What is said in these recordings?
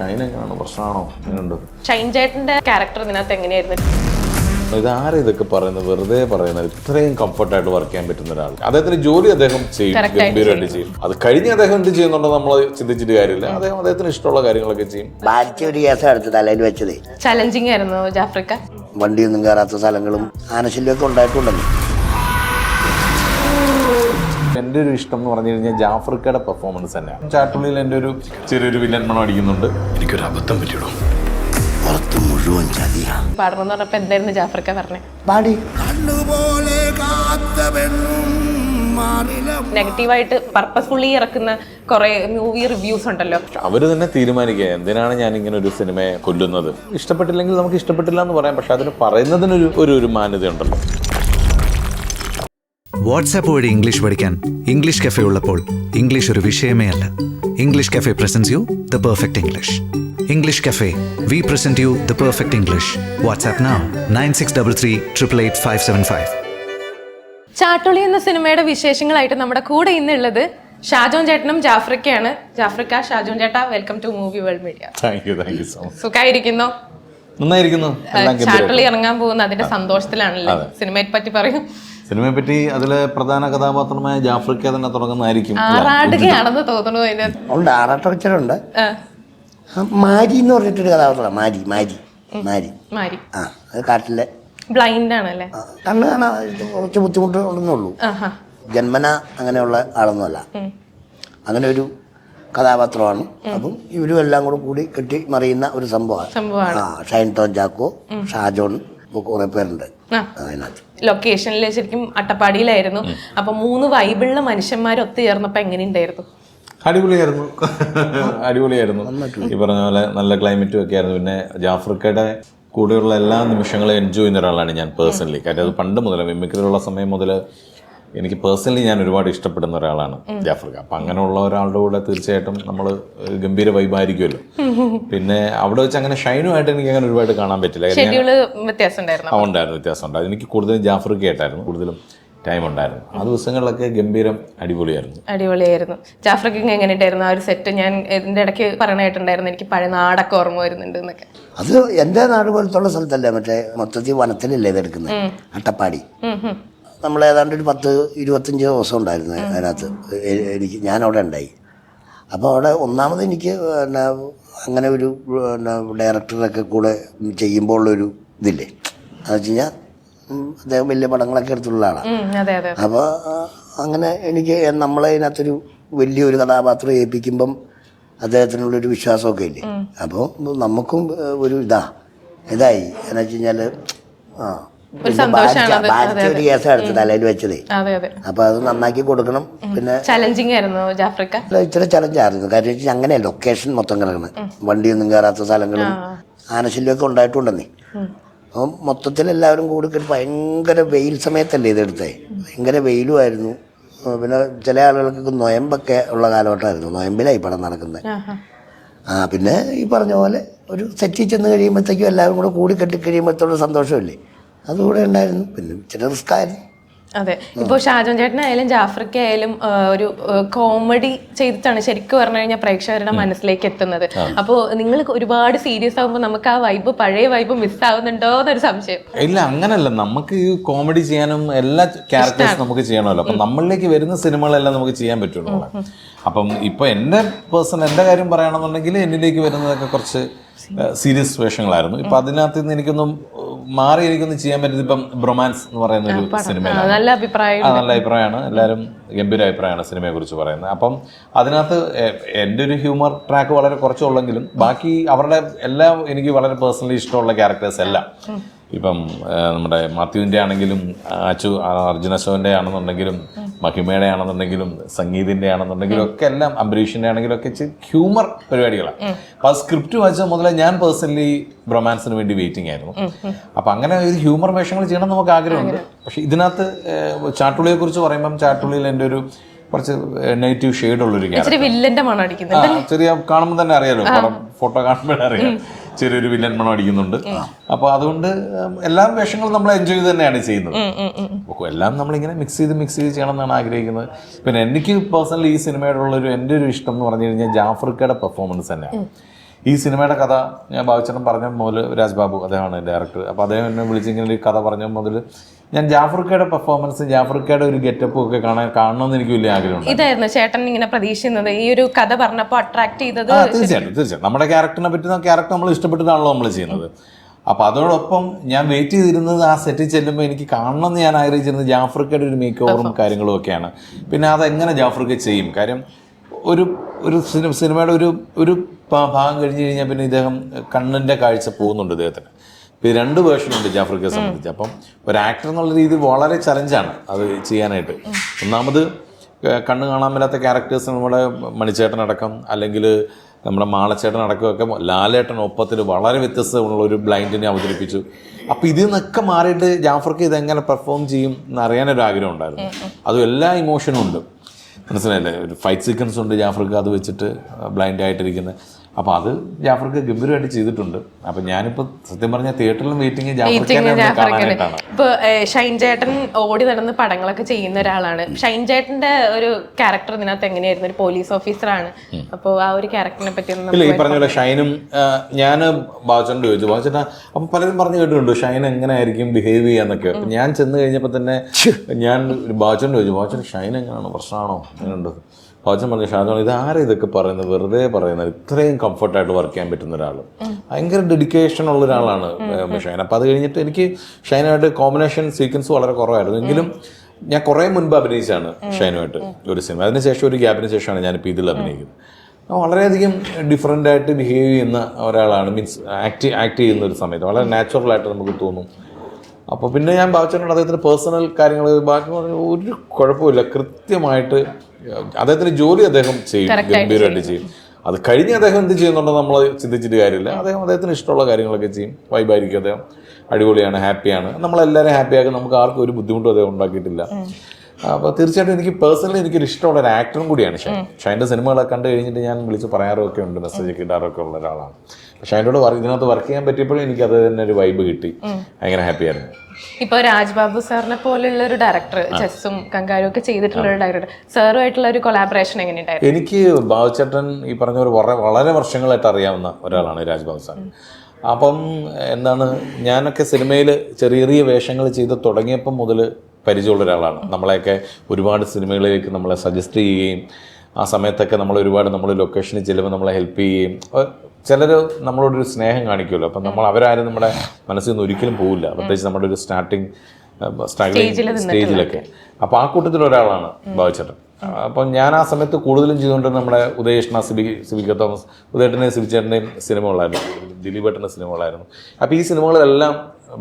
ഷൈൻ പ്രശ്നമാണോ? ഷൈൻ ചേട്ടന്റെ ക്യാരക്ടർ ഇതിനകത്ത് എങ്ങനെയായിരുന്നു? ഇതാരാ ഇതൊക്കെ പറയുന്നത്? വെറുതെ പറയുന്നത്. ഇത്രയും കംഫർട്ടായിട്ട് വർക്ക് ചെയ്യാൻ പറ്റുന്ന ഒരാൾ. അദ്ദേഹത്തിന് ജോലി അദ്ദേഹം ചെയ്യും. ഗംഭീരമായിട്ട് ചെയ്യും. അത് കഴിഞ്ഞ് അദ്ദേഹം എന്ത് ചെയ്യുന്നുണ്ടോ നമ്മൾ ചിന്തിച്ചിട്ട് കാര്യമില്ല. അദ്ദേഹം അദ്ദേഹത്തിന് ഇഷ്ടമുള്ള കാര്യങ്ങളൊക്കെ ചെയ്യും. ബാധിച്ച ഒരു കേസാണ് എടുത്ത് തലയിൽ വെച്ചതേ. ചലഞ്ചിങ് ആയിരുന്നു ജാഫ്രിക്ക. വണ്ടിയൊന്നും കയറാത്ത സ്ഥലങ്ങളും ആനശല്യമൊക്കെ ഉണ്ടായിട്ടുണ്ടെന്ന്. എന്റെ ഒരു ഇഷ്ടം എന്ന് പറഞ്ഞു കഴിഞ്ഞാൽ ജാഫ്രിക്കയുടെ പെർഫോമൻസ് തന്നെയാണ്. ചാട്ടുള്ളിൽ എന്റെ ഒരു ചെറിയൊരു വില്ലൻ മണം അടിക്കുന്നുണ്ട്. എനിക്കൊരു അബദ്ധം പറ്റിയിടും? പുറത്ത് മുഴുവൻ ചതിയാ. പാടണം എന്ന് പറഞ്ഞപ്പോ എന്തായിരുന്നു ജാഫ്രിക്ക പറഞ്ഞത് പാടി നെഗറ്റീവായിട്ട് പർപ്പസ്ഫുള്ളി ഇറക്കുന്ന കുറെ മൂവി റിവ്യൂസ് ഉണ്ടല്ലോ. അവർ തന്നെ തീരുമാനിക്കുക എന്തിനാണ് ഞാൻ ഇങ്ങനെ ഒരു സിനിമയെ കൊല്ലുന്നത്? ഇഷ്ടപ്പെട്ടില്ലെങ്കിൽ നമുക്ക് ഇഷ്ടപ്പെട്ടില്ല എന്ന് പറയാം പക്ഷെ അതിന് പറയുന്നതിനൊരു ഒരു ഒരു മാന്യതയുണ്ടല്ലോ. വാട്സാപ്പ് വഴി ഇംഗ്ലീഷ് പഠിക്കാൻ ഇംഗ്ലീഷ് കഫേ ഉള്ളപ്പോൾ ഇംഗ്ലീഷ് ഒരു വിഷയമേ അല്ല. English cafe presents you the perfect English English cafe we present you the perfect English WhatsApp now nine six double three triple eight five seven five Chattuli എന്ന സിനിമയുടെ വിശേഷങ്ങളായിട്ട് നമ്മുടെ കൂടെ ഇന്നുള്ളത് ഷാജോൻ ചേട്ടനും ജാഫ്രിക്കയാണ്. ജാഫ്രിക്ക ഷാജോൻ ചേട്ടാ welcome to movie world media thank you thank you so much സുഖായിരിക്കുന്നോ? നന്നായിരിക്കുന്നു. ചാട്ടുളി ഇറങ്ങാൻ പോകുന്ന അതിന്റെ സന്തോഷത്തിലാണല്ലോ. സിനിമയെ പറ്റി പറയും. സിനിമയെ പറ്റി അതിലെ പ്രധാന കഥാപാത്രമായ ജാഫ്രിക്ക തന്നെ തുടങ്ങുന്നതായിരിക്കും ആറാടുകയാണെന്ന് തോന്നുന്നു അതിന്റെ ഉണ്ട് ആറാട്ടവച്ചരുണ്ട് ആ, മാരി എന്ന് പറഞ്ഞിട്ടൊരു കഥാപാത്രമാണ് മാരി മാരി മാരി. മാരി. ആ അത് കാട്ടിലെ. ബ്ലൈൻഡ് ആണല്ലേ? കണ്ണ് കാണാൻ കുറച്ച് ബുദ്ധിമുട്ട് ഉള്ളൂ. ആഹാ. ജന്മന അങ്ങനെയുള്ള ആളൊന്നുമല്ല. അങ്ങനെ ഒരു കഥാപാത്രമാണ്. അപ്പം ഇവരും എല്ലാം കൂടെ കൂടി കെട്ടി മറിയുന്ന ഒരു സംഭവമാണ്. സംഭവമാണ്. ആ ഷൈൻ ടോൺ ചാക്കോ ഷാജോൺ കുറെ പേരുണ്ട്. അതിനകത്ത്. ലൊക്കേഷനിൽ ശരിക്കും അട്ടപ്പാടിയിലായിരുന്നു. അപ്പൊ മൂന്ന് വൈബിളുള്ള മനുഷ്യന്മാർ ഒത്തുചേർന്നപ്പോ എങ്ങനെയുണ്ടായിരുന്നു? അടിപൊളിയായിരുന്നു. അടിപൊളിയായിരുന്നു. ഈ പറഞ്ഞ പോലെ നല്ല ക്ലൈമറ്റും ഒക്കെ ആയിരുന്നു. പിന്നെ ജാഫ്രിക്കയുടെ കൂടെയുള്ള എല്ലാ നിമിഷങ്ങളും എൻജോയ് ചെയ്യുന്ന ഒരാളാണ് ഞാൻ പേഴ്സണലി കാര്യം അത് പണ്ട് മുതൽ മിമിക്രിയിലുള്ള സമയം മുതൽ എനിക്ക് പേഴ്സണലി ഞാൻ ഒരുപാട് ഇഷ്ടപ്പെടുന്ന ഒരാളാണ് ജാഫ്രിക്ക അപ്പം അങ്ങനെയുള്ള ഒരാളുടെ കൂടെ തീർച്ചയായിട്ടും നമ്മൾ ഗംഭീര വൈബായിരിക്കുമല്ലോ. പിന്നെ അവിടെ വെച്ച് അങ്ങനെ ഷൈനുമായിട്ട് എനിക്ക് അങ്ങനെ ഒരുപാട് കാണാൻ പറ്റില്ല. ആ ഉണ്ടായിരുന്നു. വ്യത്യാസം ഉണ്ടായിരുന്നു എനിക്ക് കൂടുതലും ജാഫർ ആയിട്ടായിരുന്നു കൂടുതലും ടൈം ഉണ്ടായിരുന്നു. ആ ദിവസങ്ങളിലൊക്കെ ഗംഭീരം അടിപൊളിയായിരുന്നു. അടിപൊളിയായിരുന്നു. ജാഫ്രക്കിങ് എങ്ങനെ ഉണ്ടായിരുന്നു ആ ഒരു സെറ്റ് ഞാൻ ഇതിന്റെ ഇടയ്ക്ക് പറയണായിട്ടുണ്ടായിരുന്നു എനിക്ക് പഴയ നാടൊക്കെ ഓർമ്മ വരുന്നുണ്ട് എന്നൊക്കെ. അത് എന്റെ നാട് പോലത്തുള്ള സ്ഥലത്തല്ലേ? മറ്റേ മൊത്തത്തിൽ വനത്തിലല്ലേ ഇതെടുക്കുന്നത്? അട്ടപ്പാടി. നമ്മൾ ഏതാണ്ട് ഒരു പത്ത് ഇരുപത്തഞ്ച് ദിവസം ഉണ്ടായിരുന്നു അതിനകത്ത്. എനിക്ക് ഞാൻ അവിടെ ഉണ്ടായി. അപ്പോൾ അവിടെ ഒന്നാമത് എനിക്ക് പിന്നെ അങ്ങനെ ഒരു പിന്നെ ഡയറക്ടറൊക്കെ കൂടെ ചെയ്യുമ്പോൾ ഉള്ളൊരു ഇതില്ലേ? അത് വെച്ച് കഴിഞ്ഞാൽ അദ്ദേഹം വലിയ പടങ്ങളൊക്കെ എടുത്തുള്ള ആളാണ് അപ്പോൾ അങ്ങനെ എനിക്ക് നമ്മളെ ഇതിനകത്തൊരു വലിയൊരു കഥാപാത്രം ഏൽപ്പിക്കുമ്പം അദ്ദേഹത്തിനുള്ളൊരു വിശ്വാസമൊക്കെ ഇല്ലേ? അപ്പോൾ നമുക്കും ഒരു ഇതാ ഇതായി. എന്ന് വെച്ച് കഴിഞ്ഞാൽ ആ കേസാണ് എടുത്ത് തലയിൽ വെച്ചത്. അതെ അതെ. നന്നാക്കി കൊടുക്കണം. പിന്നെ ചലഞ്ചിങ് ആയിരുന്നു ജാഫ്രിക്ക? ഇച്ചിരി ചലഞ്ചായിരുന്നു കാര്യം വെച്ചാൽ അങ്ങനെ ലൊക്കേഷൻ മൊത്തം കിടക്കണം വണ്ടിയൊന്നും കയറാത്ത സ്ഥലങ്ങളും ആനശല്യമൊക്കെ ഉണ്ടായിട്ടുണ്ടെന്നേ. അപ്പം മൊത്തത്തിൽ എല്ലാവരും കൂടി ഭയങ്കര വെയിൽ സമയത്തല്ലേ ഇതെടുത്തേ? ഭയങ്കര വെയിലുമായിരുന്നു. പിന്നെ ചില ആളുകൾക്ക് നൊയമ്പൊക്കെ ഉള്ള കാലഘട്ടമായിരുന്നു. നൊയമ്പിലായി പടം നടക്കുന്നത്. ആ പിന്നെ ഈ പറഞ്ഞ പോലെ ഒരു സെറ്റിൽ ചെന്ന് കഴിയുമ്പോഴത്തേക്കും എല്ലാവരും കൂടെ കൂടി കെട്ടി കഴിയുമ്പോഴത്തോളം സന്തോഷമല്ലേ? അതുകൂടെ ഉണ്ടായിരുന്നു. പിന്നെ ഇച്ചിരി റിസ്ക് ആയിരുന്നു. അതെ. ഇപ്പൊ ഷാജോൻ ചേട്ടനായാലും ജാഫ്രിക്ക ആയാലും ഒരു കോമഡി ചെയ്തിട്ടാണ് ശരിക്കും പറഞ്ഞു കഴിഞ്ഞാൽ പ്രേക്ഷകരുടെ മനസ്സിലേക്ക് എത്തുന്നത്. അപ്പോ നിങ്ങൾ ഒരുപാട് സീരിയസ് ആകുമ്പോൾ നമുക്ക് ആ വൈബ് പഴയ വൈബ് മിസ് ആവുന്നുണ്ടോ എന്നൊരു സംശയം. ഇല്ല അങ്ങനല്ല. നമുക്ക് ഈ കോമഡി ചെയ്യാനും എല്ലാ ക്യാരക്ടേഴ്സ് നമുക്ക് ചെയ്യണമല്ലോ. അപ്പം നമ്മളിലേക്ക് വരുന്ന സിനിമകളെല്ലാം നമുക്ക് ചെയ്യാൻ പറ്റുള്ളൂ അപ്പം ഇപ്പൊ എന്റെ പേഴ്സൺ എന്റെ കാര്യം പറയുകയാണെന്നുണ്ടെങ്കിൽ എന്നിലേക്ക് വരുന്നതൊക്കെ കുറച്ച് സീരിയസ് വേഷങ്ങളായിരുന്നു. ഇപ്പൊ അതിനകത്ത് നിന്ന് എനിക്കൊന്നും ഏഹ്, മാറി എനിക്കൊന്നും ചെയ്യാൻ പറ്റുന്നത് ഇപ്പം ബ്രൊമാൻസ് എന്ന് പറയുന്ന ഒരു സിനിമയിലാണ്. നല്ല അഭിപ്രായം നല്ല അഭിപ്രായമാണ്. എല്ലാവരും ഗംഭീര അഭിപ്രായമാണ് സിനിമയെ കുറിച്ച് പറയുന്നത്. അപ്പം അതിനകത്ത് എന്റെ ഒരു ഹ്യൂമർ ട്രാക്ക് വളരെ കുറച്ചുള്ളെങ്കിലും ബാക്കി അവരുടെ എല്ലാം എനിക്ക് വളരെ പേഴ്സണലി ഇഷ്ടമുള്ള ക്യാരക്ടേഴ്സ് എല്ലാം. ഇപ്പം നമ്മുടെ മാത്യുവിന്റെ ആണെങ്കിലും അച്ചു അർജുന അശോകന്റെ ആണെന്നുണ്ടെങ്കിലും മഹിമയുടെ ആണെന്നുണ്ടെങ്കിലും സംഗീതിന്റെ ആണെന്നുണ്ടെങ്കിലും ഒക്കെ എല്ലാം അംബരീഷിന്റെ ആണെങ്കിലും ഒക്കെ ഹ്യൂമർ പരിപാടികളാണ് അപ്പോൾ ആ സ്ക്രിപ്റ്റ് വായിച്ച മുതലേ ഞാൻ പേഴ്സണലി ബ്രൊമാൻസിന് വേണ്ടി വെയിറ്റിംഗ് ആയിരുന്നു. അപ്പം അങ്ങനെ ഒരു ഹ്യൂമർ വേഷങ്ങൾ ചെയ്യണം എന്ന് നമുക്ക് ആഗ്രഹമുണ്ട്. പക്ഷേ ഇതിനകത്ത് ചാട്ടുളിയെക്കുറിച്ച് ചാട്ടുളിയെ കുറിച്ച് പറയുമ്പം ചാട്ടുള്ളിയിൽ എന്റെ ഒരു കുറച്ച് നെഗറ്റീവ് ഷെയ്ഡ് ഉള്ളൊരു ക്യാരക്ടർ ചെറിയ കാണുമ്പോൾ തന്നെ അറിയാലോ പടം ഫോട്ടോ കാണുമ്പോഴേ അറിയാം. ചെറിയൊരു വില്ലൻ മണം അടിക്കുന്നുണ്ട്. അപ്പൊ അതുകൊണ്ട് എല്ലാ വേഷങ്ങളും നമ്മൾ എൻജോയ് ചെയ്ത് തന്നെയാണ് ചെയ്യുന്നത്. എല്ലാം നമ്മളിങ്ങനെ മിക്സ് ചെയ്ത് മിക്സ് ചെയ്ത് ചെയ്യണം എന്നാണ് ആഗ്രഹിക്കുന്നത്. പിന്നെ എനിക്ക് പേഴ്സണലി ഈ സിനിമയോടുള്ളൊരു എന്റെ ഒരു ഇഷ്ടം എന്ന് പറഞ്ഞു കഴിഞ്ഞാൽ ജാഫർക്കയുടെ പെർഫോമൻസ് തന്നെയാണ്. ഈ സിനിമയുടെ കഥ ഞാൻ ഭാവിച്ചേട്ടൻ പറഞ്ഞ മുതൽ രാജ്ബാബു അദ്ദേഹമാണ് ഡയറക്ടർ അപ്പോൾ അദ്ദേഹം എന്നെ വിളിച്ചിങ്ങനെ ഒരു കഥ പറഞ്ഞ മുതൽ ഞാൻ ജാഫർക്കയുടെ പെർഫോമൻസ് ജാഫർക്കയുടെ ഒരു ഗെറ്റപ്പും ഒക്കെ കാണാൻ കാണണമെന്ന് എനിക്ക് വലിയ ആഗ്രഹം ഇതായിരുന്നു ചേട്ടൻ ഇങ്ങനെ പ്രതീക്ഷിക്കുന്നത്. ഈ ഒരു കഥ പറഞ്ഞപ്പോൾ അട്രാക്ട് ചെയ്തത് തീർച്ചയായിട്ടും തീർച്ചയായിട്ടും. നമ്മുടെ ക്യാരക്ടറിനെ പറ്റുന്ന ക്യാരക്ടർ നമ്മൾ ഇഷ്ടപ്പെട്ടതാണല്ലോ നമ്മൾ ചെയ്യുന്നത്. അപ്പോൾ അതോടൊപ്പം ഞാൻ വെയിറ്റ് ചെയ്തിരുന്നത് ആ സെറ്റിൽ ചെല്ലുമ്പോൾ എനിക്ക് കാണണമെന്ന് ഞാൻ ആഗ്രഹിച്ചിരുന്നത് ജാഫർക്കയുടെ ഒരു മേക്ക് ഓവറും കാര്യങ്ങളും ഒക്കെയാണ്. പിന്നെ അതെങ്ങനെ ജാഫർക്ക ചെയ്യും? കാര്യം ഒരു ഒരു സിനിമയുടെ ഒരു ഒരു ഭാഗം കഴിഞ്ഞ് കഴിഞ്ഞാൽ പിന്നെ ഇദ്ദേഹം കണ്ണിന്റെ കാഴ്ച പോകുന്നുണ്ട് ഇദ്ദേഹത്തിന്. ഇപ്പോൾ രണ്ട് വേർഷനുണ്ട് ജാഫ്രിക്കയെ സംബന്ധിച്ച്. അപ്പം ഒരു ആക്ടർ എന്നുള്ള രീതി വളരെ ചലഞ്ചാണ് അത് ചെയ്യാനായിട്ട്. ഒന്നാമത് കണ്ണ് കാണാൻ മേലാത്ത ക്യാരക്ടേഴ്സ് നമ്മുടെ മണിച്ചേട്ടനടക്കം അല്ലെങ്കിൽ നമ്മുടെ മാളച്ചേട്ടൻ അടക്കമൊക്കെ ലാലേട്ടൻ ഒപ്പത്തിൽ വളരെ വ്യത്യസ്തമുള്ള ഒരു ബ്ലൈൻഡിനെ അവതരിപ്പിച്ചു. അപ്പോൾ ഇതിൽ നിന്നൊക്കെ മാറിയിട്ട് ജാഫർക്ക് ഇതെങ്ങനെ പെർഫോം ചെയ്യും എന്ന് അറിയാനൊരു ആഗ്രഹം ഉണ്ടായിരുന്നു. അതും എല്ലാ ഇമോഷനും ഉണ്ട്. മനസ്സിലായില്ലേ? ഒരു ഫൈറ്റ് സീക്വൻസ് ഉണ്ട് ജാഫർക്ക് അത് വെച്ചിട്ട് ബ്ലൈൻഡ് ആയിട്ടിരിക്കുന്നത് അപ്പോൾ അത് ജാഫർക്ക് ഗംഭീരമായിട്ട് ചെയ്തിട്ടുണ്ട്. അപ്പോൾ ഞാനിപ്പോൾ സത്യം പറഞ്ഞാൽ തിയേറ്ററിലും വെയിറ്റിംഗ് ജാഫർക്കാനെ ഒന്ന് കാണാനായിട്ടാണ്. ഇപ്പൊ ഷൈൻ ചേട്ടൻ ഓടി നടന്ന് പടങ്ങളൊക്കെ ചെയ്യുന്ന ഒരാളാണ്. ഷൈൻ ചേട്ടന്റെ ഒരു ക്യാരക്ടർ ഇതിനകത്ത് എങ്ങനെയായിരുന്നു? ഒരു പോലീസ് ഓഫീസറാണ് അപ്പോൾ ആ ഒരു ക്യാരക്ടറിനെ പറ്റി ഇല്ല ഈ പറഞ്ഞ പോലെ ഷൈനും ഞാൻ ബാച്ചോണ്ട് ചോദിച്ചു. ബാച്ചേട്ടാ അപ്പം പലരും പറഞ്ഞു കേട്ടിട്ടുണ്ട് ഷൈൻ എങ്ങനെയായിരിക്കും ബിഹേവ് ചെയ്യാന്നൊക്കെ ഞാൻ ചെന്ന് കഴിഞ്ഞപ്പോൾ തന്നെ ഞാൻ ബാച്ചോണ്ട് ചോദിച്ചു ബാച്ചൻ ഷൈൻ എങ്ങനെയാണ്? പ്രശ്നമാണോ? അങ്ങനെയുണ്ട്. ബാച്ചൻ പറഞ്ഞ ഷാജോൺ ഇത് ആരാ ഇതൊക്കെ പറയുന്നത്? വെറുതെ പറയുന്നത്. ഇത്രയും കംഫർട്ടായിട്ട് വർക്ക് ചെയ്യാൻ പറ്റുന്ന ഒരാൾ ഭയങ്കര ഡെഡിക്കേഷൻ ഉള്ള ഒരാളാണ് ഷൈൻ. അപ്പം അത് കഴിഞ്ഞിട്ട് എനിക്ക് ഷൈനായിട്ട് കോമ്പിനേഷൻ സീക്വൻസ് വളരെ കുറവായിരുന്നു. എങ്കിലും ഞാൻ കുറേ മുൻപ് അഭിനയിച്ചാണ് ഷൈനുമായിട്ട് ഒരു സിനിമ. അതിനുശേഷം ഒരു ഗ്യാപ്പിന് ശേഷമാണ് ഞാനിപ്പോൾ ഇതിൽ അഭിനയിക്കുന്നത്. വളരെയധികം ഡിഫറെന്റ് ആയിട്ട് ബിഹേവ് ചെയ്യുന്ന ഒരാളാണ്. മീൻസ് ആക്ട് ആക്ട് ചെയ്യുന്ന ഒരു സമയത്ത്. വളരെ നാച്ചുറൽ ആയിട്ട് നമുക്ക് തോന്നും. അപ്പോൾ പിന്നെ ഞാൻ ഭാവിച്ചിട്ടുണ്ട് അദ്ദേഹത്തിന്റെ പേഴ്സണൽ കാര്യങ്ങൾ ബാക്കി ഒരു കുഴപ്പമില്ല. കൃത്യമായിട്ട് അദ്ദേഹത്തിന്റെ ജോലി അദ്ദേഹം ചെയ്യും ഗംഭീരമായിട്ട് ചെയ്യും. അത് കഴിഞ്ഞ് അദ്ദേഹം എന്ത് ചെയ്യുന്നുണ്ടോ നമ്മൾ ചിന്തിച്ചിട്ട് കാര്യമില്ല. അദ്ദേഹം അദ്ദേഹത്തിന് ഇഷ്ടമുള്ള കാര്യങ്ങളൊക്കെ ചെയ്യും. വൈബായിരിക്കും അദ്ദേഹം. അടിപൊളിയാണ് ഹാപ്പിയാണ് നമ്മളെല്ലാവരും ഹാപ്പിയാക്കും നമുക്ക് ആർക്കും ഒരു ബുദ്ധിമുട്ടും അദ്ദേഹം ഉണ്ടാക്കിയിട്ടില്ല. അപ്പോൾ തീർച്ചയായിട്ടും എനിക്ക് പേഴ്സണലി എനിക്കൊരു ഇഷ്ടമുള്ള ഒരു ആക്ടറും കൂടിയാണ് ഷൈൻ. ഷൈന്റെ സിനിമകളൊക്കെ കണ്ടു കഴിഞ്ഞിട്ട് ഞാൻ വിളിച്ച് പറയാറൊക്കെ ഉണ്ട് മെസ്സേജ് ഒക്കെ ഇടാറൊക്കെ ഉള്ള ഒരാളാണ്. ഷൈനോട് അതിന്റെ വർക്ക് ഇതിനകത്ത് വർക്ക് ചെയ്യാൻ പറ്റിയപ്പോഴും എനിക്ക് അത് തന്നെ ഒരു വൈബ് കിട്ടി. ഭയങ്കര ഹാപ്പി ആയിരുന്നു. ഇപ്പൊ രാജ്ബാബു സാറിനെ പോലുള്ള ഒരു ഡയറക്ടർ ചെസ്സും കങ്കാരും ഒക്കെ ചെയ്തിട്ടുള്ള ഒരു ഡയറക്ടർ സാറുമായിട്ടുള്ള ഒരു കൊളാബറേഷൻ എങ്ങനെയുണ്ടായിരുന്നു? എനിക്ക് ബാബുചേട്ടൻ ഈ പറഞ്ഞ ഒരു വളരെ വളരെ വർഷങ്ങളായിട്ട് അറിയാവുന്ന ഒരാളാണ് രാജ്ബാബു സാർ അപ്പം എന്താണ് ഞാനൊക്കെ സിനിമയിൽ ചെറിയ ചെറിയ വേഷങ്ങൾ ചെയ്ത് തുടങ്ങിയപ്പം മുതൽ പരിചയമുള്ള ഒരാളാണ്. നമ്മളെയൊക്കെ ഒരുപാട് സിനിമകളിലേക്ക് നമ്മളെ സജസ്റ്റ് ചെയ്യുകയും ആ സമയത്തൊക്കെ നമ്മൾ ഒരുപാട് നമ്മൾ ലൊക്കേഷനിൽ ചെല്ലുമ്പോൾ നമ്മളെ ഹെൽപ്പ് ചെയ്യുകയും ചിലർ നമ്മളോടൊരു സ്നേഹം കാണിക്കുമല്ലോ. അപ്പം നമ്മൾ അവരാരും നമ്മുടെ മനസ്സിൽ നിന്ന് ഒരിക്കലും പോവില്ല. പ്രത്യേകിച്ച് നമ്മുടെ ഒരു സ്റ്റാർട്ടിങ് സ്ട്രഗ്ലിംഗ് സ്റ്റേജിലൊക്കെ അപ്പോൾ ആ കൂട്ടത്തിൽ ഒരാളാണ് ബാബുച്ചേട്ടൻ അപ്പം ഞാൻ ആ സമയത്ത് കൂടുതലും ചെയ്തുകൊണ്ട് നമ്മുടെ ഉദയകൃഷ്ണ സിബി സിബിക തോമസ് ഉദയേട്ടനെയും സിബിച്ചേട്ടന്റെയും സിനിമകളായിരുന്നു ദിലീപേട്ടന്റെ സിനിമകളായിരുന്നു അപ്പോൾ ഈ സിനിമകളിലെല്ലാം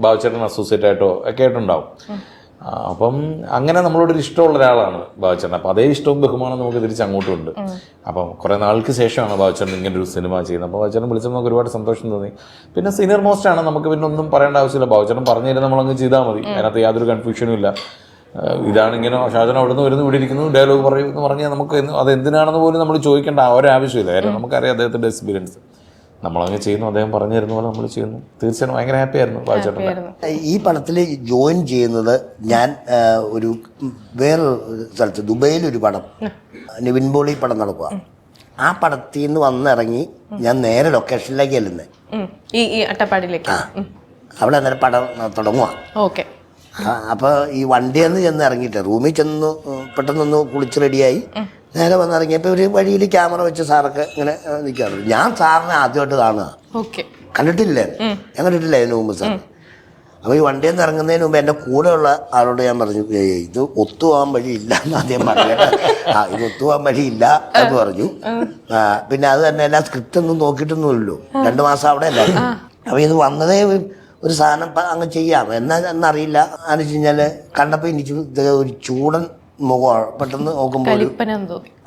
ബാബുചേട്ടൻ അസോസിയേറ്റ് ആയിട്ടോ ഒക്കെ ആയിട്ടുണ്ടാവും. അപ്പം അങ്ങനെ നമ്മളോടൊരു ഇഷ്ടമുള്ള ഒരാളാണ് ബാബുച്ചേട്ടൻ അപ്പോൾ അതേ ഇഷ്ടവും ബഹുമാനം നമുക്ക് തിരിച്ച് അങ്ങോട്ടും ഉണ്ട് അപ്പം കുറേ നാൾക്ക് ശേഷമാണ് ബാബുച്ചേട്ടൻ ഇങ്ങനെ ഒരു സിനിമ ചെയ്യുന്നത്. അപ്പോൾ ബാബുച്ചേട്ടൻ വിളിച്ചപ്പോൾ നമുക്ക് ഒരുപാട് സന്തോഷം തോന്നി. പിന്നെ സീനിയർ മോസ്റ്റ് ആണ് നമുക്ക് പിന്നെ ഒന്നും പറയേണ്ട ആവശ്യമില്ല. ബാബുച്ചേട്ടൻ പറഞ്ഞു തരുന്നത് നമ്മളങ്ങ് ചെയ്താൽ മതി. അതിനകത്ത് യാതൊരു കൺഫ്യൂഷനും ഇല്ല. ഇതാണ് ഇങ്ങനെ ഷാജൻ അവിടെ നിന്ന് വരുന്നു ഇവിടെ ഇരിക്കുന്നു ഡയലോഗ് പറയും എന്ന് പറഞ്ഞാൽ നമുക്ക് അത് എന്തിനാണെന്ന് പോലും നമ്മൾ ചോദിക്കേണ്ട ഒരാവശ്യമില്ല. കാരണം നമുക്കറിയാം അദ്ദേഹത്തിന്റെ എക്സ്പീരിയൻസ് നമ്മളങ്ങ് ചെയ്യുന്നു അദ്ദേഹം പറഞ്ഞു തരുന്ന പോലെ നമ്മൾ ചെയ്യുന്നു. തീർച്ചയായും ഭയങ്കര ഹാപ്പി ആയിരുന്നു ബാബുച്ചേട്ടൻ ഈ പടത്തിൽ ജോയിൻ ചെയ്യുന്നത് ഞാൻ ഒരു വേറൊരു സ്ഥലത്ത് ദുബൈയിൽ ഒരു പടം നിവിൻ ബോളി പടം നടക്കുക. ആ പടത്തിൽ നിന്ന് വന്നിറങ്ങി ഞാൻ നേരെ ലൊക്കേഷനിലേക്ക് ചെല്ലുന്നത് ഈ ഈ അട്ടപ്പാടിയിലേക്ക്. അവിടെ അന്നേരം പടം തുടങ്ങുക ഓക്കെ. അപ്പോൾ ഈ വണ്ടിയിൽ ചെന്ന് ഇറങ്ങിയിട്ട് റൂമിൽ ചെന്ന് പെട്ടെന്നൊന്ന് കുളിച്ച് റെഡിയായി. നേരെ വന്നിറങ്ങിയപ്പോൾ ഒരു വഴിയിൽ ക്യാമറ വെച്ച് സാറൊക്കെ ഇങ്ങനെ നിൽക്കാറുണ്ട് ഞാൻ സാറിനെ ആദ്യമായിട്ട് കാണുക. കണ്ടിട്ടില്ലേ? ഞാൻ കണ്ടിട്ടില്ല അതിന് മുമ്പ് സാർ? അപ്പോൾ ഈ വണ്ടിയിൽ നിന്ന് ഇറങ്ങുന്നതിന് മുമ്പ് എന്റെ കൂടെയുള്ള ആളോട് ഞാൻ പറഞ്ഞു "ഏയ് ഇത് ഒത്തുപോകാൻ ഇല്ല എന്ന് ആദ്യം പറഞ്ഞു. ആ ഇത് ഒത്തുപോകാൻ വഴിയില്ല എന്ന് പറഞ്ഞു. പിന്നെ അത് തന്നെ എല്ലാ സ്ക്രിപ്റ്റ് ഒന്നും നോക്കിയിട്ടൊന്നുമില്ലല്ലോ. രണ്ട് മാസം അവിടെ അല്ലായിരുന്നു അപ്പോൾ ഇത് വന്നതേ ഒരു- സാധനം അങ്ങ് ചെയ്യാം. എന്നാ എന്നറിയില്ല. എന്ന് വെച്ച് കഴിഞ്ഞാൽ കണ്ടപ്പോൾ എനിക്ക് ഒരു ചൂടൻ മുഖമാണ് പെട്ടെന്ന് നോക്കുമ്പോൾ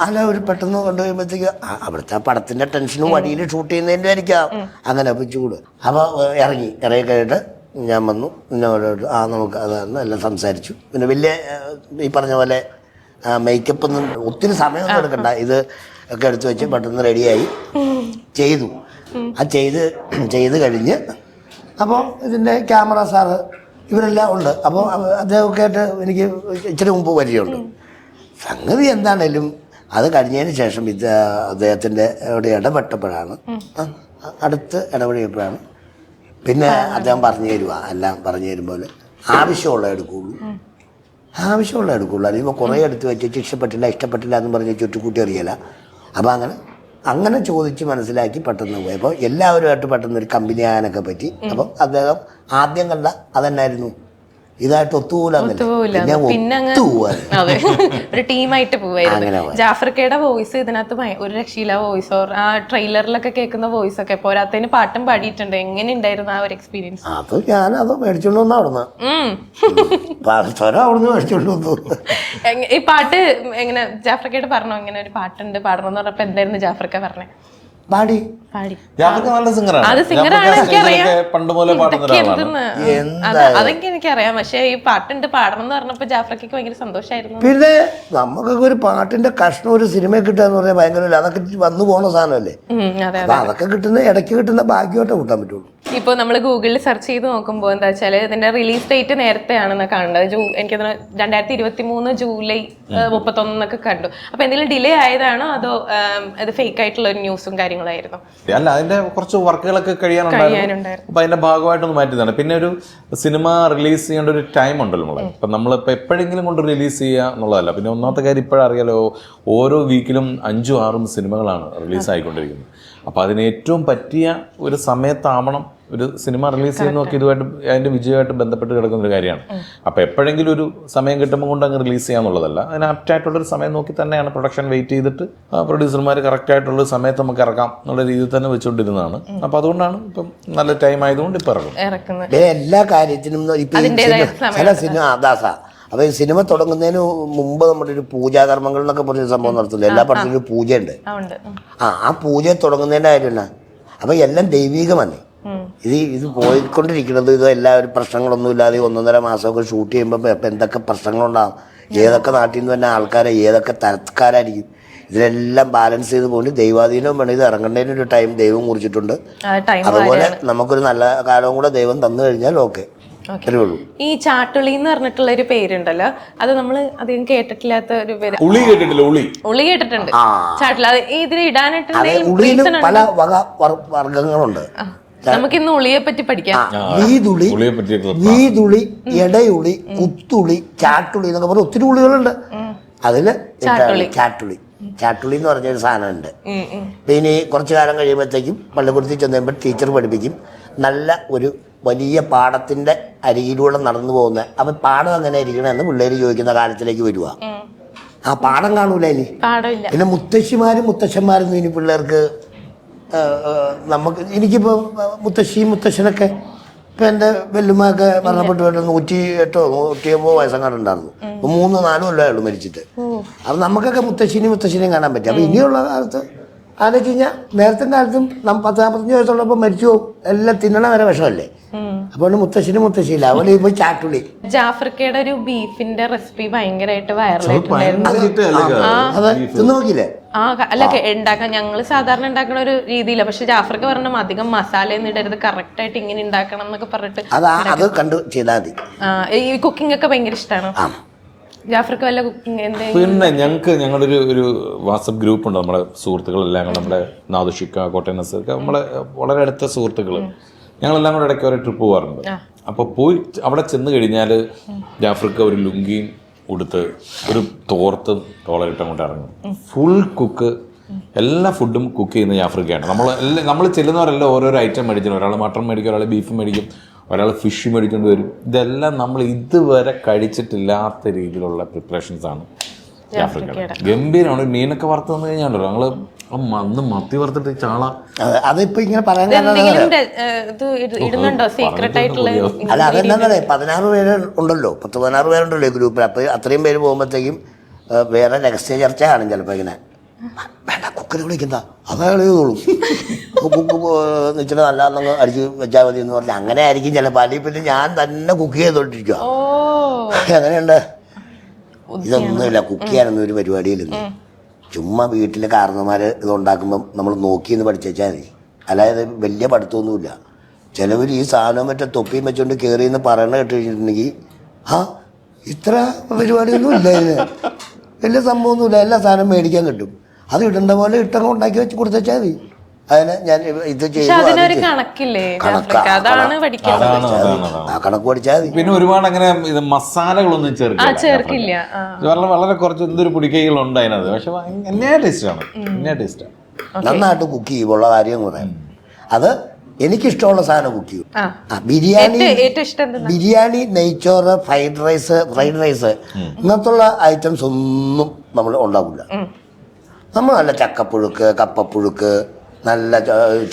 അല്ല ഒരു പെട്ടെന്ന് കൊണ്ടുപോയപ്പോഴത്തേക്ക് അവിടുത്തെ ആ പടത്തിന്റെ ടെൻഷനും വടിയിൽ ഷൂട്ട് ചെയ്യുന്നതിന്റെ ആയിരിക്കാം അങ്ങനെ അപ്പോൾ ചൂട്. അപ്പോൾ ഇറങ്ങി. ഇറങ്ങി കഴിഞ്ഞിട്ട് ഞാൻ വന്നു. എന്നോട് ആ നമുക്ക് അതാണ് എല്ലാം സംസാരിച്ചു. പിന്നെ വലിയ ഈ പറഞ്ഞ പോലെ മേക്കപ്പ് ഒന്നും ഒത്തിരി സമയമൊന്നും എടുക്കണ്ട. ഇത് ഒക്കെ എടുത്തു വെച്ച് പെട്ടെന്ന് റെഡിയായി ചെയ്തു. ആ ചെയ്ത് ചെയ്ത് കഴിഞ്ഞ് അപ്പോൾ ഇതിന്റെ ക്യാമറ സാറ് ഇവരെല്ലാം ഉണ്ട്. അപ്പോൾ അദ്ദേഹമൊക്കെ ആയിട്ട് എനിക്ക് ഇച്ചിരി മുമ്പ് പരിചയമുണ്ട്. സംഗതി എന്താണേലും അത് കഴിഞ്ഞതിന് ശേഷം ഇത് അദ്ദേഹത്തിന്റെ അവിടെ ഇടപെട്ടപ്പോഴാണ്. അടുത്ത് ഇടപെടിയപ്പോഴാണ് പിന്നെ അദ്ദേഹം പറഞ്ഞു തരുക എല്ലാം പറഞ്ഞു തരുമ്പോൾ ആവശ്യമുള്ള എടുക്കുള്ളൂ. ആവശ്യമുള്ള എടുക്കുള്ളൂ. അല്ലെങ്കിൽ കുറേ എടുത്ത് വെച്ചിട്ട് ഇഷ്ടപ്പെട്ടില്ല ഇഷ്ടപ്പെട്ടില്ല എന്ന് പറഞ്ഞ് ചുറ്റുകൂട്ടി അറിയില്ല അപ്പോൾ അങ്ങനെ അങ്ങനെ ചോദിച്ച് മനസ്സിലാക്കി പെട്ടെന്ന് പോയി. അപ്പോൾ എല്ലാവരുമായിട്ട് പെട്ടെന്ന് ഒരു കമ്പനി ആകാനൊക്കെ പറ്റി. അപ്പം അദ്ദേഹം ആദ്യം കണ്ട അതന്നായിരുന്നു? ഇതായിട്ട് ഒത്തുപോലാന്നല്ലേ പിന്നെ ഒരു ടീമായിട്ട് പോവായിരുന്നു. ജാഫർക്കയുടെ വോയിസ് ഇതിനകത്ത് ഒരു രക്ഷയില്ല വോയിസ് ഓർ ആ ട്രെയിലറിലൊക്കെ കേൾക്കുന്ന വോയിസ് ഒക്കെ. പോരാത്തതിന് പാട്ടും പാടിയിട്ടുണ്ട്. എങ്ങനെ ഉണ്ടായിരുന്നു ആ ഒരു എക്സ്പീരിയൻസ് അത് ഞാൻ അത് മേടിച്ചോണ്ട് വന്ന അവിടുന്ന്. അവിടുന്ന് മേടിച്ചോണ്ട് വന്നു. ഈ പാട്ട് എങ്ങനെ ജാഫർക്കയുടെ പറഞ്ഞു? ഇങ്ങനെ ഒരു പാട്ടുണ്ട് പാടണം എന്ന് പറഞ്ഞപ്പോ എന്തായിരുന്നു ജാഫർക്ക പറഞ്ഞേ? പാടി. പാടി. നല്ല സിംഗറാണ് അത് സിംഗറാണ് എനിക്കറിയാം. അതൊക്കെ എനിക്കറിയാം. പക്ഷെ ഈ പാട്ടുണ്ട് പാടണം എന്ന് പറഞ്ഞപ്പോ ജാഫ്രക്കൊക്കെ ഭയങ്കര സന്തോഷമായിരുന്നു പിന്നെ നമുക്കൊക്കെ ഒരു പാട്ടിന്റെ കഷ്ണം ഒരു സിനിമ കിട്ടുക എന്ന് പറഞ്ഞാൽ ഭയങ്കര. അതൊക്കെ വന്നു പോണ സാധനമല്ലേ? അതൊക്കെ കിട്ടുന്ന ഇടയ്ക്ക് കിട്ടുന്ന ഭാഗ്യമായിട്ട് കൂട്ടാൻ പറ്റുള്ളൂ. ഇപ്പോൾ നമ്മൾ ഗൂഗിളിൽ സെർച്ച് ചെയ്ത് നോക്കുമ്പോൾ എന്താ വെച്ചാൽ ഇതിന്റെ റിലീസ് ഡേറ്റ് നേരത്തെയാണെന്ന് കാണുന്നത്. ജൂ എനിക്ക് രണ്ടായിരത്തി ഇരുപത്തി മൂന്ന് ജൂലൈ മുപ്പത്തൊന്നൊക്കെ എന്നൊക്കെ കണ്ടു. അപ്പൊ എന്തെങ്കിലും ഡിലേ ആയതാണോ? അതോ ഇത് അത് ഫേക്ക് ആയിട്ടുള്ള ഒരു ന്യൂസും കാര്യങ്ങളായിരുന്നു അല്ല അതിന്റെ കുറച്ച് വർക്കുകളൊക്കെ കഴിയാനുണ്ടായിരുന്നു. അപ്പൊ അതിന്റെ ഭാഗമായിട്ടൊന്ന് മാറ്റിയതാണ്. പിന്നെ ഒരു സിനിമ റിലീസ് ചെയ്യേണ്ട ഒരു ടൈം ഉണ്ടല്ലോ നമ്മളെ ഇപ്പൊ നമ്മളിപ്പോ എപ്പോഴെങ്കിലും കൊണ്ട് റിലീസ് ചെയ്യുക എന്നുള്ളതല്ല. പിന്നെ ഒന്നാമത്തെ കാര്യം ഇപ്പോഴറിയാലോ ഓരോ വീക്കിലും അഞ്ചും ആറും സിനിമകളാണ് റിലീസ് ആയിക്കൊണ്ടിരിക്കുന്നത് അപ്പൊ അതിന് ഏറ്റവും പറ്റിയ ഒരു സമയത്താവണം ഒരു സിനിമ റിലീസ് ചെയ്യുന്നതൊക്കെ ഇതുമായിട്ട് അതിന്റെ വിജയമായിട്ട് ബന്ധപ്പെട്ട് കിടക്കുന്ന ഒരു കാര്യമാണ്. അപ്പോൾ എപ്പോഴെങ്കിലും ഒരു സമയം കിട്ടുമ്പോൾ കൊണ്ട് അങ്ങ് റിലീസ് ചെയ്യാന്നുള്ളതല്ല. അതിന് ആപ്റ്റായിട്ടുള്ള ഒരു സമയം നോക്കി തന്നെയാണ് പ്രൊഡക്ഷൻ വെയിറ്റ് ചെയ്തിട്ട് പ്രൊഡ്യൂസർമാർ കറക്റ്റായിട്ടുള്ള ഒരു സമയത്ത് നമുക്ക് ഇറക്കാം എന്നുള്ള രീതിയിൽ തന്നെ വെച്ചുകൊണ്ടിരുന്നതാണ്. അപ്പോൾ അതുകൊണ്ടാണ് ഇപ്പം നല്ല ടൈം ആയതുകൊണ്ട് ഇപ്പം ഇറങ്ങും ഇറക്കുന്നത്. എല്ലാ കാര്യത്തിനും ചില സിനിമ അദാസ അപ്പൊ ഈ സിനിമ തുടങ്ങുന്നതിന് മുമ്പ് നമ്മുടെ ഒരു പൂജാകർമ്മങ്ങൾ എന്നൊക്കെ പറഞ്ഞ സംഭവം നടത്തില്ല എല്ലാ പടത്തിലും ഒരു പൂജയുണ്ട്. ആ ഉണ്ട്. ആ പൂജ തുടങ്ങുന്നതിന്റെ കാര്യമാണ് അപ്പൊ എല്ലാം ദൈവികമാണ്. ഇത് ഇത് പോയിക്കൊണ്ടിരിക്കുന്നത് ഇത് എല്ലാ ഒരു പ്രശ്നങ്ങളൊന്നും ഇല്ലാതെ ഒന്നൊന്നര മാസമൊക്കെ ഷൂട്ട് ചെയ്യുമ്പോൾ ഇപ്പം എന്തൊക്കെ പ്രശ്നങ്ങളുണ്ടാകും ഏതൊക്കെ നാട്ടിൽ നിന്ന് തന്നെ ആൾക്കാരെ ഏതൊക്കെ തരക്കാരായിരിക്കും? ഇതിലെല്ലാം ബാലൻസ് ചെയ്ത് പോലും ദൈവാധീനം വേണം. ഇത് ഇറങ്ങേണ്ടതിന് ഒരു ടൈം ദൈവം കുറിച്ചിട്ടുണ്ട്. അതുപോലെ നമുക്കൊരു നല്ല കാലവും കൂടെ ദൈവം തന്നു കഴിഞ്ഞാൽ ഓക്കെ. അത്രേ ഉള്ളൂ. ഈ ചാട്ടുളി എന്ന് പറഞ്ഞിട്ടുള്ള ഒരു പേരുണ്ടല്ലോ അത് നമ്മൾ അധികം കേട്ടിട്ടില്ലാത്ത ഒരു പേര്. ഉളി കേട്ടിട്ടില്ല? ഉളി. ഉള്ളി കേട്ടിട്ടുണ്ട്. ചാട്ടുളി. അത് ഇതിൽ ഇടാനായിട്ട് നമുക്കിന്ന് എന്തെങ്കിലും ഉള്ളിയിലും reason പല വക വർ- വർഗങ്ങളുണ്ട്. നമുക്ക് ഇന്ന് ഉള്ളിയെ പറ്റി പഠിക്കാം. വീതുളി ഉളിയെ പറ്റിയിട്ടുള്ള വീതുളി എടയുളി കുത്തുളി ചാട്ടുളി എന്നൊക്കെ പറഞ്ഞ ഒത്തിരി ഉളികളുണ്ട്. അതിൽ എന്താണ്? ചാട്ടുളി. ചാട്ടുളി എന്ന് പറഞ്ഞൊരു സാധനമുണ്ട്. ഉം, ഉം. പിന്നെ ഈ കുറച്ച് കാലം കഴിയുമ്പോഴത്തേക്കും പള്ളിക്കൂടത്തിൽ ചെന്ന് കഴിയുമ്പോൾ ടീച്ചർ പഠിപ്പിക്കും. നല്ല ഒരു വലിയ പാടത്തിന്റെ അരികിലൂടെ നടന്നു പോകുന്ന അപ്പൊ പാടം അങ്ങനെ ഇരിക്കണമെന്ന് പിള്ളേര് ചോദിക്കുന്ന കാലത്തിലേക്ക് വരിക. ആ പാടം കാണൂല ഇനി? പിന്നെ മുത്തശ്ശിമാരും മുത്തശ്ശന്മാരും ഇനി പിള്ളേർക്ക് നമുക്ക് എനിക്കിപ്പോൾ മുത്തശ്ശി മുത്തശ്ശനൊക്കെ ഇപ്പം എന്റെ വെല്ലുമ്മയൊക്കെ മരണപ്പെട്ട് പോയിട്ട് നൂറ്റി എട്ടോ നൂറ്റി ഒമ്പതോ അപ്പോൾ മൂന്ന് നാലും കൊല്ലമേ ഉള്ളൂ മരിച്ചിട്ട്. അപ്പം നമുക്കൊക്കെ മുത്തശ്ശിനെയും മുത്തശ്ശിനെയും കാണാൻ പറ്റും. അപ്പം ഇനിയുള്ള കാലത്ത് ആലോചിച്ച് കഴിഞ്ഞാൽ നേരത്തെ കാലത്തും നം പത്ത് നാൽപ്പത്തഞ്ച് വയസ്സുള്ളപ്പോൾ മരിച്ചു പോകും എല്ലാം തിന്നണ വരെ വിഷമല്ലേ? അപ്പോൾ മുത്തശ്ശിനും മുത്തശ്ശിയില്ല. അതുപോലെ ഇപ്പൊ ചാട്ടുള്ളി. ജാഫ്രിക്കയുടെ ഒരു ബീഫിന്റെ റെസിപ്പി ഭയങ്കരമായിട്ട് വൈറലായിട്ടുണ്ടായിരുന്നു നോക്കില്ലേ ആ അല്ല ഉണ്ടാക്കാൻ ഞങ്ങൾ സാധാരണ ഉണ്ടാക്കുന്ന ഒരു രീതിയില്ല. പക്ഷെ ജാഫ്രിക്ക പറഞ്ഞ അധികം മസാല ഒന്നും ഇടരുത്. കറക്റ്റ് ആയിട്ട് ഇങ്ങനെ ഉണ്ടാക്കണം എന്നൊക്കെ പറഞ്ഞിട്ട് അത് കണ്ടു ചെയ്താൽ മതി. ഈ കുക്കിംഗ് ഒക്കെ ഭയങ്കര ഇഷ്ടമാണ് ആ ജാഫ്രിക്ക വല്ല കുക്കിംഗ് പിന്നെ ഞങ്ങൾക്ക് ഞങ്ങളുടെ ഒരു ഒരു വാട്സപ്പ് ഗ്രൂപ്പ് ഉണ്ട് നമ്മുടെ സുഹൃത്തുക്കളെല്ലാം കൂടെ നമ്മുടെ നാദുഷിക്ക കോട്ടയം നസീർക്ക് നമ്മളെ വളരെ അടുത്ത സുഹൃത്തുക്കൾ ഞങ്ങളെല്ലാം കൂടെ ഇടയ്ക്ക് ഒരു ട്രിപ്പ് പോകാറുണ്ട് അപ്പോൾ പോയി അവിടെ ചെന്ന് കഴിഞ്ഞാൽ ജാഫ്രിക്ക ഒരു ലുങ്കിയും ഉടുത്ത് ഒരു തോർത്തും തോളയിട്ട് അങ്ങോട്ട് ഇറങ്ങും. ഫുൾ കുക്ക് എല്ലാ ഫുഡും കുക്ക് ചെയ്യുന്ന ജാഫ്രിക്കയാണ് നമ്മൾ എല്ലാം നമ്മൾ ചെല്ലുന്നവരെല്ലാം ഓരോരോ ഐറ്റം മേടിക്കും ഒരാൾ മട്ടൺ മേടിക്കും ഒരാൾ ബീഫ് മേടിക്കും. ഒരാൾ ഫിഷ് മേടിച്ചുകൊണ്ട് വരും. ഇതെല്ലാം നമ്മൾ ഇതുവരെ കഴിച്ചിട്ടില്ലാത്ത രീതിയിലുള്ള പ്രിപ്പറേഷൻസ് ആണ് ഗംഭീരമാണ് മീനൊക്കെ വറുത്ത് തന്നു കഴിഞ്ഞാൽ ഞങ്ങൾ അന്ന് മത്തി വറുത്തിട്ട് ചാള. അതിപ്പോ ഇങ്ങനെ പറയാൻ അല്ല അതെന്താ പതിനാറ് പേര് ഉണ്ടല്ലോ. പത്ത് പതിനാറ് പേരുണ്ടല്ലോ ഈ ഗ്രൂപ്പിൽ അപ്പൊ അത്രയും പേര് പോകുമ്പോഴത്തേക്കും വേറെ രഹസ്യ ചർച്ച കാണും ചിലപ്പോ ഇങ്ങനെ. വേണ്ട കുക്കറി വിളിക്കണ്ട. അതാ എളിയതോളും നിശ്ചിത നല്ല അടിച്ച് വെച്ചാൽ മതി എന്ന് പറഞ്ഞു അങ്ങനെ ആയിരിക്കും ചിലപ്പോൾ അല്ലെങ്കിൽ പിന്നെ ഞാൻ തന്നെ കുക്ക് ചെയ്തോണ്ടിരിക്കുക എങ്ങനെയുണ്ട് ഇതൊന്നുമില്ല കുക്ക് ചെയ്യാനൊന്നും ഒരു പരിപാടിയില്ലെന്ന് ചുമ്മാ വീട്ടിലെ കാരണന്മാർ ഇത് ഉണ്ടാക്കുമ്പം നമ്മൾ നോക്കി എന്ന് പഠിച്ചാൽ മതി അല്ലാതെ വലിയ പഠിത്തമൊന്നുമില്ല ചിലവർ ഈ സാധനം മറ്റേ തൊപ്പിയും വെച്ചുകൊണ്ട് കയറി എന്ന് പറയണ കേട്ട് കഴിഞ്ഞിട്ടുണ്ടെങ്കിൽ ആ ഇത്ര പരിപാടിയൊന്നും ഇല്ല ഇതിന് വലിയ സംഭവമൊന്നുമില്ല എല്ലാ സാധനം മേടിക്കാൻ കിട്ടും അത് ഇടേണ്ട പോലെ ഇട്ടങ്ങ് ഉണ്ടാക്കി വെച്ച് കൊടുത്തേച്ചാൽ മതി അതിന് ഞാൻ ഇത് ചെയ്തു അതിനൊരു കണക്കില്ലേ? അതാണ് ആ കണക്ക് പഠിച്ചാൽ പിന്നെ ഒരുപാട് അങ്ങനെ ഇത് മസാലകളൊന്നും ചേർക്കില്ല. വളരെ വളരെ കുറച്ച് എന്തൊരു പൊടിക്കൈകളുണ്ട് അതിനകത്ത്. പക്ഷെ എന്നെ ടേസ്റ്റാണ്. ടേസ്റ്റ്. ടേസ്റ്റാണ് നന്നായിട്ട് കുക്ക് ചെയ്യുമ്പോൾ കാര്യം പറയാം അത് എനിക്കിഷ്ടമുള്ള സാധനം കുക്ക് ചെയ്യും. ബിരിയാണി ബിരിയാണി നെയ്ച്ചോറ് ഫ്രൈഡ് റൈസ് ഫ്രൈഡ് റൈസ് ഇങ്ങനത്തുള്ള ഐറ്റംസ് ഒന്നും നമ്മൾ ഉണ്ടാവില്ല നമ്മൾ നല്ല ചക്കപ്പുഴുക്ക് കപ്പപ്പുഴുക്ക് നല്ല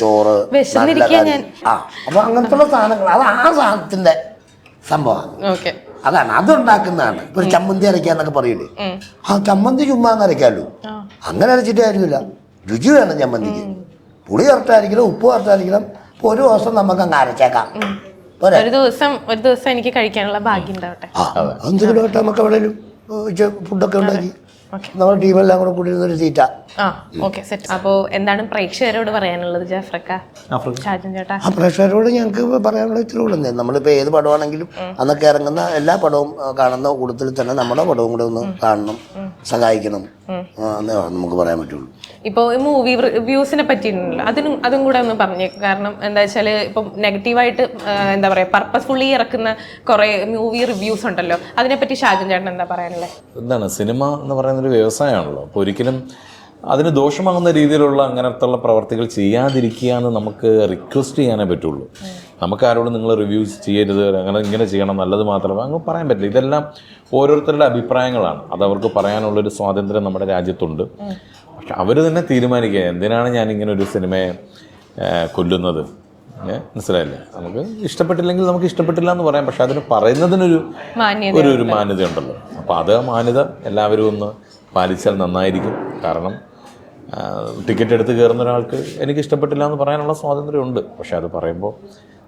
ചോറ് നല്ല കറി. ആ അപ്പൊ അങ്ങനത്തുള്ള സാധനങ്ങൾ അത് ആ സാധനത്തിന്റെ സംഭവമാണ്. അതാണ്. അത് ഉണ്ടാക്കുന്നതാണ്. ഇപ്പൊ ചമ്മന്തി അരയ്ക്കാന്നൊക്കെ പറയൂലേ? ആ ചമ്മന്തി ചുമ്മാ അരയ്ക്കാമല്ലോ അങ്ങനെ അരച്ചിട്ട് കാര്യമില്ല. രുചി വേണം ചമ്മന്തിക്ക്. പുളി കറക്റ്റായിരിക്കണം ഉപ്പ് കറക്റ്റായിരിക്കണം ഇപ്പൊ ഒരു ദിവസം നമുക്ക് അങ്ങ് അരച്ചേക്കാം ഒരു ദിവസം ഒരു ദിവസം എനിക്ക് കഴിക്കാനുള്ള ഭാഗ്യം ഉണ്ടാവട്ടെ. ആ എന്തെങ്കിലും നമുക്ക് എവിടെയും ഫുഡൊക്കെ ഉണ്ടാക്കി. നമ്മുടെ ടീമെല്ലാം കൂടെ കൂടി ഒരു തീറ്റ ആ. ഓക്കെ സെറ്റ് അപ്പോൾ എന്താണ് പ്രേക്ഷകരോട് പറയാനുള്ളത് ജാഫ്രക്ക? ചേട്ടാ? ആ പ്രേക്ഷകരോട് ഞങ്ങൾക്ക് പറയാനുള്ള ഇത്തിരി ഉള്ളൂ. നമ്മളിപ്പോൾ ഏത് പടമാണെങ്കിലും അന്നൊക്കെ ഇറങ്ങുന്ന എല്ലാ പടവും കാണുന്ന കൂട്ടത്തിൽ തന്നെ നമ്മുടെ പടവും കൂടെ ഒന്ന് കാണണം സഹായിക്കണം. എന്ന് എന്നേ നമുക്ക് പറയാൻ പറ്റുള്ളൂ. ഇപ്പോൾ മൂവി റിവ്യൂസിനെ പറ്റിയിട്ടുണ്ടല്ലോ അതിനും അതും കൂടെ ഒന്ന് പറഞ്ഞു. കാരണം എന്താ വെച്ചാൽ ഇപ്പം നെഗറ്റീവായിട്ട് എന്താ പറയുക പർപ്പസ്ഫുള്ളി ഇറക്കുന്ന കുറേ മൂവി റിവ്യൂസ് ഉണ്ടല്ലോ. അതിനെപ്പറ്റി ഷാജൻ ചേട്ടൻ എന്താ പറയാനുള്ളത് എന്താണ് സിനിമ എന്ന് പറയുന്ന ഒരു വ്യവസായമാണല്ലോ. അപ്പോൾ ഒരിക്കലും അതിന് ദോഷമാകുന്ന രീതിയിലുള്ള അങ്ങനത്തുള്ള പ്രവർത്തികൾ ചെയ്യാതിരിക്കുക എന്ന് നമുക്ക് റിക്വസ്റ്റ് ചെയ്യാനേ പറ്റുള്ളൂ. നമുക്ക് ആരോടും നിങ്ങൾ റിവ്യൂസ് ചെയ്യരുത് അങ്ങനെ ഇങ്ങനെ ചെയ്യണം നല്ലത് മാത്രമേ അങ്ങ് പറയാൻ പറ്റില്ല. ഇതെല്ലാം ഓരോരുത്തരുടെ അഭിപ്രായങ്ങളാണ്. അത് അവർക്ക് പറയാനുള്ളൊരു സ്വാതന്ത്ര്യം നമ്മുടെ രാജ്യത്തുണ്ട്. അവർ തന്നെ തീരുമാനിക്കുക. എന്തിനാണ് ഞാൻ ഇങ്ങനെ ഒരു സിനിമയെ കൊല്ലുന്നത്? മനസ്സിലായില്ലേ? നമുക്ക് ഇഷ്ടപ്പെട്ടില്ലെങ്കിൽ നമുക്ക് ഇഷ്ടപ്പെട്ടില്ല എന്ന് പറയാം. പക്ഷെ അതിന് പറയുന്നതിനൊരു ഒരു ഒരു മാന്യത ഉണ്ടല്ലോ അപ്പോൾ അത് മാന്യത എല്ലാവരും ഒന്ന് പാലിച്ചാൽ നന്നായിരിക്കും. കാരണം ടിക്കറ്റ് എടുത്ത് കയറുന്ന ഒരാൾക്ക് എനിക്ക് ഇഷ്ടപ്പെട്ടില്ല എന്ന് പറയാനുള്ള സ്വാതന്ത്ര്യമുണ്ട്. പക്ഷെ അത് പറയുമ്പോൾ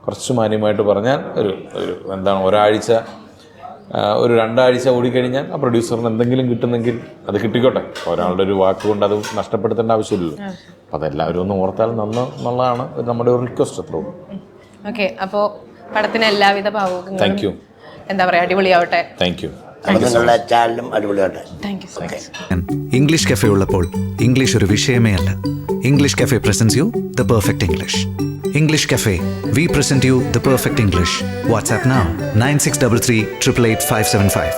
കുറച്ച് മാന്യമായിട്ട് പറഞ്ഞാൽ ഒരു ഒരു എന്താണ് ഒരാഴ്ച ഒരു രണ്ടാഴ്ച ഓടിക്കഴിഞ്ഞാൽ ആ പ്രൊഡ്യൂസറിന് എന്തെങ്കിലും കിട്ടുന്നെങ്കിൽ അത് കിട്ടിക്കോട്ടെ. ഒരാളുടെ ഒരു വാക്ക് കൊണ്ട് അത് നഷ്ടപ്പെടുത്തേണ്ട ആവശ്യമില്ലല്ലോ. അപ്പം അതെല്ലാവരും ഒന്ന് ഓർത്താൽ നന്ന് എന്നുള്ളതാണ് നമ്മുടെ ഒരു റിക്വസ്റ്റ് അത്രേ ഉള്ളൂ. ഓക്കെ അപ്പോൾ പടത്തിന് എല്ലാവിധ താങ്ക് ഭാവുകങ്ങളും യു എന്താ പറയുക അടിപൊളിയാവട്ടെ. താങ്ക് യു അപ്പോൾ നിങ്ങളുടെ ചാനലും അടിപൊളിയാട്ടെ thank you so much English cafe ഉള്ളപ്പോൾ ഇംഗ്ലീഷ് ഒരു വിഷയമേ അല്ല. English cafe presents you the perfect English English cafe we present you the perfect English WhatsApp nine six double three triple eight five seven five